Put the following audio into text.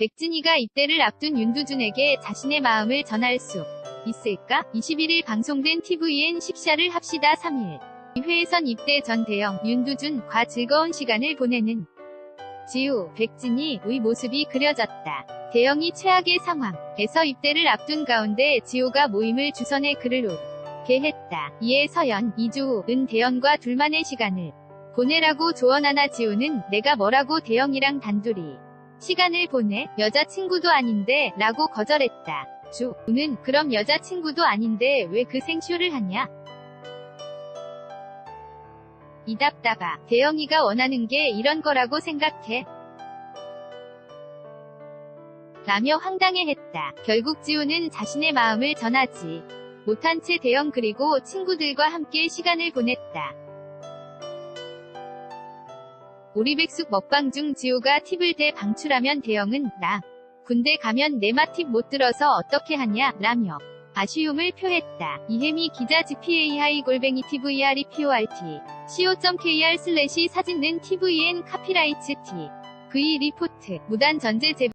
백진이가 입대를 앞둔 윤두준에게 자신의 마음을 전할 수 있을까? 21일 방송된 TVN 10샤를 합시다 3일. 회선 입대 전 대영, 윤두준과 즐거운 시간을 보내는 지우, 백진이의 모습이 그려졌다. 대영이 최악의 상황에서 입대를 앞둔 가운데 지우가 모임을 주선해 글을 올게 했다. 이에 서연, 이주은 대영과 둘만의 시간을 보내라고 조언하나 지우는 내가 뭐라고 대영이랑 단둘이 시간을 보내 여자친구도 아닌데 라고 거절했다. 주우는 그럼 여자친구도 아닌데 왜 그 생쇼를 하냐? 이답다가 대영이가 원하는 게 이런 거라고 생각해. 라며 황당해했다. 결국 지우는 자신의 마음을 전하지 못한 채 대영 그리고 친구들과 함께 시간을 보냈다. 오리백숙 먹방 중 지우가 팁을 대 방출하면 대영은 나. 군대 가면 내마 팁못 들어서 어떻게 하냐 라며 아쉬움을 표했다. 이혜미 기자 GPA 골뱅이 TVR이 PORT co.kr 슬래시 사진는 TVN 카피라이츠 T V 리포트 무단 전제 제